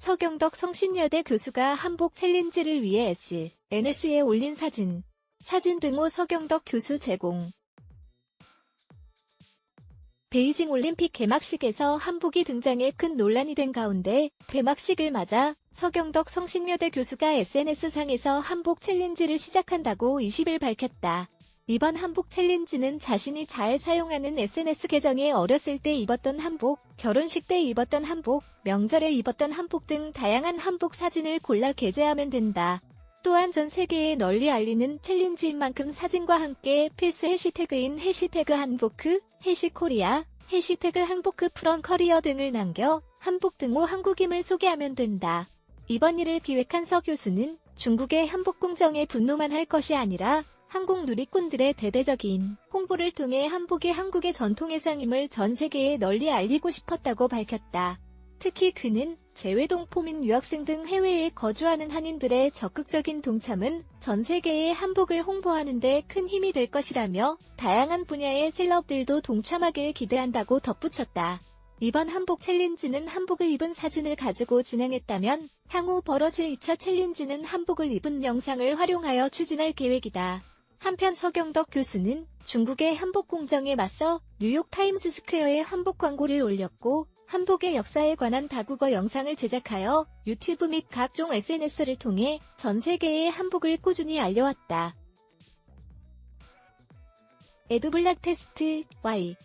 서경덕 성신여대 교수가 한복 챌린지를 위해 SNS에 올린 사진. 사진 등호 서경덕 교수 제공. 베이징 올림픽 개막식에서 한복이 등장해 큰 논란이 된 가운데 개막식을 맞아 서경덕 성신여대 교수가 SNS상에서 한복 챌린지를 시작한다고 20일 밝혔다. 이번 한복 챌린지는 자신이 잘 사용하는 SNS 계정에 어렸을 때 입었던 한복, 결혼식 때 입었던 한복, 명절에 입었던 한복 등 다양한 한복 사진을 골라 게재하면 된다. 또한 전 세계에 널리 알리는 챌린지인 만큼 사진과 함께 필수 해시태그인 해시태그 한보크, 해시코리아, 해시태그 한보크 프롬 커리어 등을 남겨 한복 등호 한국임을 소개하면 된다. 이번 일을 기획한 서 교수는 중국의 한복 공정에 분노만 할 것이 아니라 한국 누리꾼들의 대대적인 홍보를 통해 한복이 한국의 전통의상임을 전 세계에 널리 알리고 싶었다고 밝혔다. 특히 그는 재외동포민 유학생 등 해외에 거주하는 한인들의 적극적인 동참은 전 세계에 한복을 홍보하는 데 큰 힘이 될 것이라며 다양한 분야의 셀럽들도 동참하길 기대한다고 덧붙였다. 이번 한복 챌린지는 한복을 입은 사진을 가지고 진행했다면 향후 벌어질 2차 챌린지는 한복을 입은 영상을 활용하여 추진할 계획이다. 한편 서경덕 교수는 중국의 한복 공정에 맞서 뉴욕 타임스 스퀘어에 한복 광고를 올렸고 한복의 역사에 관한 다국어 영상을 제작하여 유튜브 및 각종 SNS를 통해 전 세계에 한복을 꾸준히 알려왔다. 에드블락 테스트 Y